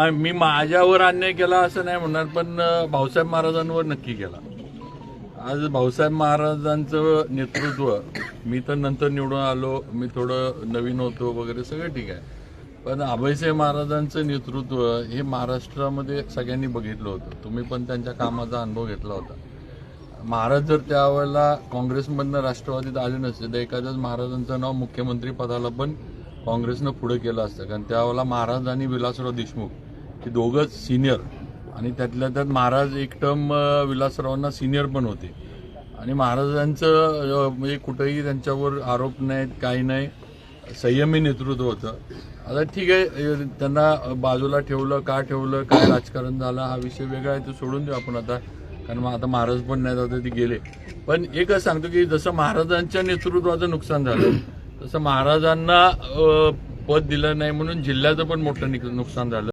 मी माझ्यावर अन्याय केला असं नाही म्हणणार पण भाऊसाहेब महाराजांवर नक्की केला. आज भाऊसाहेब महाराजांचं नेतृत्व मी तर नंतर निवडून आलो मी थोडं नवीन होतो वगैरे सगळं ठीक आहे. पण अभयसाहेब महाराजांचं नेतृत्व हे महाराष्ट्रामध्ये सगळ्यांनी बघितलं होतं. तुम्ही पण त्यांच्या कामाचा अनुभव घेतला होता. महाराज जर त्यावेळेला काँग्रेसमधनं राष्ट्रवादीत आले नसते तर एखाद्याच महाराजांचं नाव मुख्यमंत्री पदाला पण काँग्रेसनं पुढे केलं असतं. कारण त्यावेळेला महाराज आणि विलासराव देशमुख की दोघंच सिनियर आणि त्यातल्या त्यात महाराज एक टर्म विलासरावांना सिनियर पण होते. आणि महाराजांचं म्हणजे कुठंही त्यांच्यावर आरोप नाहीत काही नाही. संयमी नेतृत्व होतं. आता ठीक आहे त्यांना बाजूला ठेवलं का ठेवलं काय राजकारण झालं हा विषय वेगळा आहे तो सोडून देऊ आपण आता. कारण मग आता महाराज पण नाही आता ते गेले. पण एकच सांगतो की जसं महाराजांच्या नेतृत्वाचं नुकसान झालं तसं महाराजांना पद दिलं नाही म्हणून जिल्ह्याचं पण मोठं निक- नुकसान झालं.